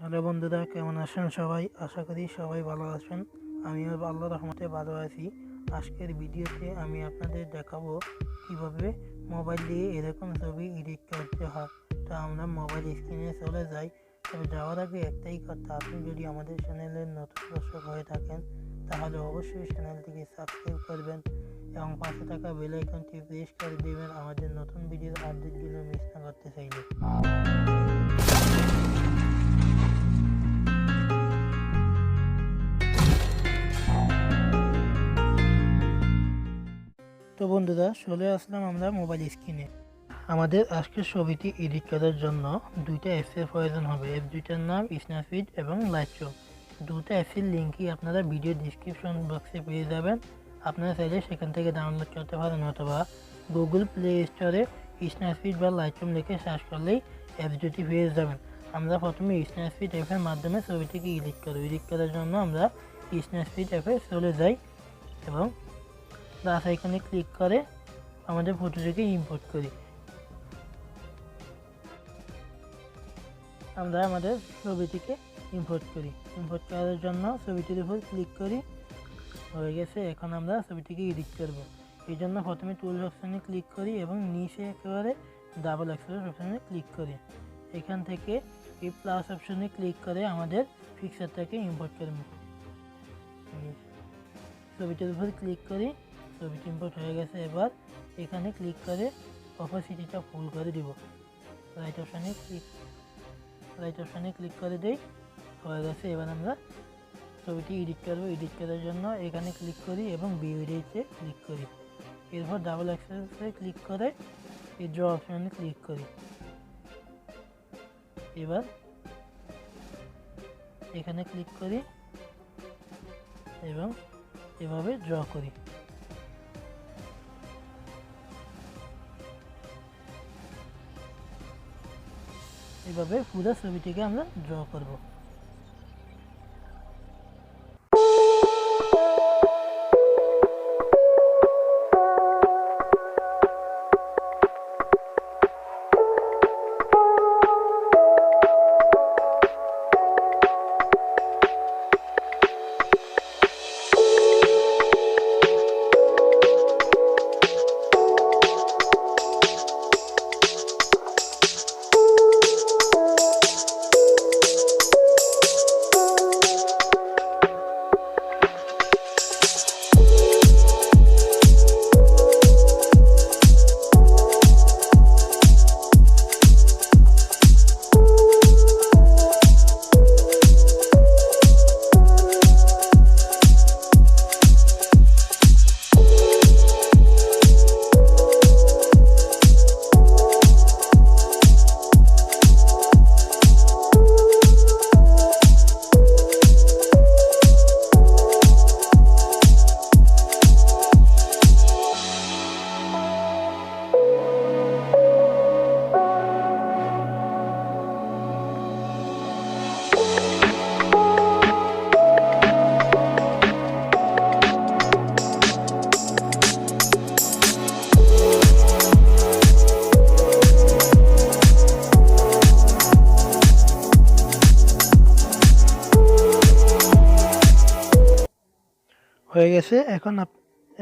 Hello বন্ধুরা, কেমন আছেন সবাই? আশা করি সবাই ভালো আছেন। আমিও আল্লাহ রহমতে ভালো আছি। আজকের ভিডিওতে আমি আপনাদের দেখাবো কীভাবে মোবাইল দিয়ে এরকম ছবি এডিট করতে হয়। তো আমরা মোবাইল স্ক্রিনে চলে যাই। তবে যাওয়ার আগে একটাই কথা, আপনি যদি আমাদের চ্যানেলের নতুন দর্শক হয়ে থাকেন, তাহলে অবশ্যই চ্যানেলটিকে সাবস্ক্রাইব করবেন এবং পাশে থাকা বেল আইকনটি প্রেস করে দেবেন। আমাদের নতুন ভিডিওর আপডেটগুলো মিস না করতে চাইলে। বন্ধুরা, চলে আসলাম আমরা মোবাইল স্ক্রিনে আমাদের আজকের ছবিটি এডিট করার জন্য দুইটা অ্যাপসের প্রয়োজন হবে। অ্যাপ দুইটার নাম স্ন্যাপচিট এবং লাইটশো দুটো অ্যাপসের লিঙ্কই আপনারা ভিডিও ডিসক্রিপশন বক্সে পেয়ে যাবেন। আপনারা চাইলে সেখান থেকে ডাউনলোড করতে পারেন অথবা গুগল প্লে স্টোরে স্ন্যাপচিট বা লাইটরুম লিখে সার্চ করলেই অ্যাপস দুটি পেয়ে যাবেন। আমরা প্রথমে স্ন্যাপচিট অ্যাপের মাধ্যমে ছবিটিকে এডিট করব এডিট করার জন্য আমরা স্ন্যাপচিট অ্যাপে চলে যাই এবং প্লাস এখানে ক্লিক করে আমাদের ফটোটিকে ইম্পোর্ট করি। আমরা আমাদের ছবিটিকে ইম্পোর্ট করি। ইম্পোর্ট করার জন্য ছবিটির উপর ক্লিক করি। হয়ে গেছে, এখন আমরা ছবিটিকে এডিট করব। এই জন্য প্রথমে টুল অপশানে ক্লিক করি এবং নিচে একেবারে ডাবল এক্সপ্রেস অপশানে ক্লিক করি। এখান থেকে এই প্লাস অপশানে ক্লিক করে আমাদের পিকচারটাকে ইম্পোর্ট করব। ছবিটির উপর ক্লিক করি। ছবিটি ইম্পোর্ট হয়ে গেছে। এবার এখানে ক্লিক করে অপাসিটিটা ফুল করে দিব। রাইট অপশানে ক্লিক রাইট অপশানে ক্লিক করে দেই, হয়ে গেছে। এবার আমরা ছবিটি এডিট করব। এডিট করার জন্য এখানে ক্লিক করি এবং বিউডিতে ক্লিক করি। এরপর ডাবল অ্যাক্সেসে ক্লিক করে এই ড্র অপশানে ক্লিক করি। এবার এখানে ক্লিক করি এবং এভাবে ড্র করি। এভাবে পুরো ছবিটিকে আমরা ড্র করব। গেছে, এখন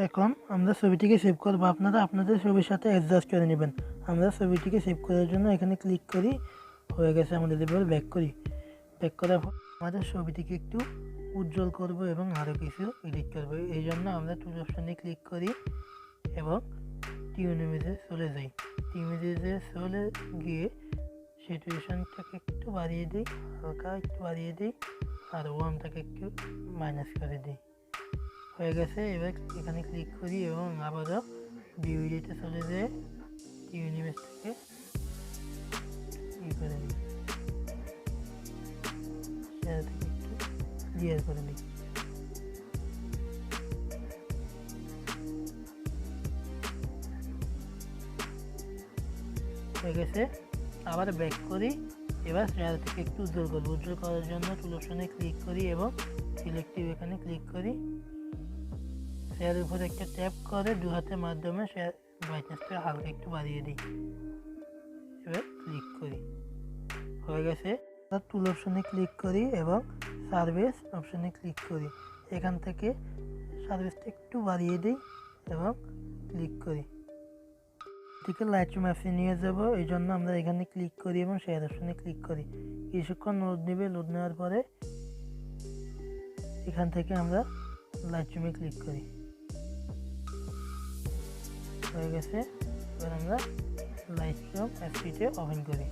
এখন আমরা ছবিটিকে সেভ করব। আপনারা আপনাদের ছবির সাথে অ্যাডজাস্ট করে নেবেন। আমরা ছবিটিকে সেভ করার জন্য এখানে ক্লিক করি, হয়ে গেছে আমাদের এবার ব্যাক করি। ব্যাক করার পর আমাদের ছবিটিকে একটু উজ্জ্বল করব এবং আরও কিছু এডিট করব। এই জন্য আমরা টুল অপশানে ক্লিক করি এবং টিউন ইমেজে চলে যাই। টিউন ইমেজে চলে গিয়ে সিচুয়েশনটাকে একটু বাড়িয়ে দিই, হালকা একটু বাড়িয়ে দিই, আর ওয়ামটাকে একটু মাইনাস করে দিই। হয়ে গেছে। এবার এখানে ক্লিক করি এবং আবারও ভিডিওতে চলে যেয়ে ইউনিভার্স থেকে ই করে নিই। ক্লিয়ার করে নিই। হয়ে গেছে। আবার ব্যাক করি। এবার শেয়ার থেকে একটু উজ্জ্বল করব। উজ্জ্বল করার জন্য টুল অপশনে ক্লিক করি এবং সিলেক্টিভ এখানে ক্লিক করি। শেয়ারের উপর একটা ট্যাপ করে দু হাতের মাধ্যমে শেয়ার ব্রাইটনেসটা হালকা একটু বাড়িয়ে দিই। এবার ক্লিক করি। হয়ে গেছে। টুল অপশনে ক্লিক করি এবং সার্ভিস অপশনে ক্লিক করি। এখান থেকে সার্ভিসটা একটু বাড়িয়ে দিই এবং ক্লিক করি। থেকে লাইট ম্যাপে নিয়ে যাব। এই জন্য আমরা এখানে ক্লিক করি এবং শেয়ার অপশনে ক্লিক করি। কিছুক্ষণ লোড নেবে। লোড নেওয়ার পরে এখান থেকে আমরা লাইট রুমে ক্লিক করি। হয়ে গেছে। এবার আমরা লাইট রুম অ্যাপটিতে ওপেন করি।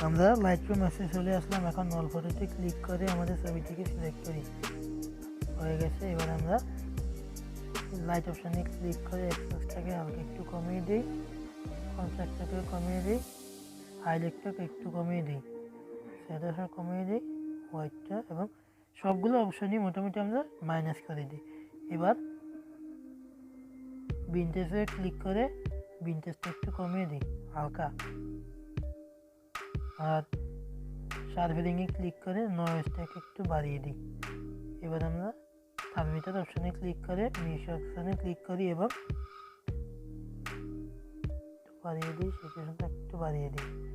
আমরা লাইট রুম অ্যাপে চলে আসলাম। এখন নল ফটোতে ক্লিক করে আমাদের ছবিটিকে সিলেক্ট করি। হয়ে গেছে। এবার আমরা লাইট অপশানে ক্লিক করে এক্সপ্রেসটাকে হালকা একটু কমিয়ে দিই। কনট্রাক্টটাকে কমিয়ে দিই। হাইলাইটটাকে একটু কমিয়ে দিই। স্যাটাসটা কমিয়ে দিই। হোয়াইটটা এবং সবগুলো অপশানই মোটামুটি আমরা মাইনাস করে দিই। এবার বিনটেসে ক্লিক করে বিনটেসটা একটু কমিয়ে দিই, হালকা। আর সার্ভেলিংয়ে ক্লিক করে নয়েজটাকে একটু বাড়িয়ে দিই। এবার আমরা থার্মিটার অপশানে ক্লিক করে মিশ অপশানে ক্লিক করি এবং বাড়িয়ে দিই সিচুয়েশনটা একটু বাড়িয়ে দিই।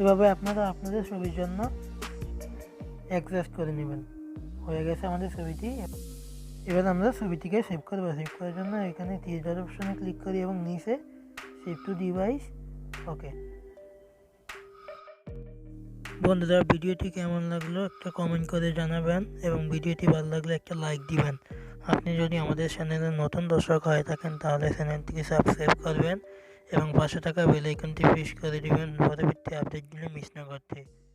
এভাবে আপনারা আপনাদের ছবির জন্য অ্যাডজাস্ট করে নেবেন। হয়ে গেছে আমাদের ছবিটি। এবার আমরা ছবিটিকে সেভ করব। সেভ করার জন্য এখানে ডট অপশনে ক্লিক করি এবং নিচে সেভ টু ডিভাইস ওকে বন্ধুরা, ভিডিওটি কেমন লাগল একটা কমেন্ট করে জানাবেন এবং ভিডিওটি ভালো লাগলে একটা লাইক দিবেন। আপনি যদি আমাদের চ্যানেলের নতুন দর্শক হয়ে থাকেন, তাহলে চ্যানেলটিকে সাবস্ক্রাইব করবেন। এবং পাশে থাকা বেল আইকনটি প্রেস করে দিবেন। পরবর্তী আপডেটগুলো মিস না করতে।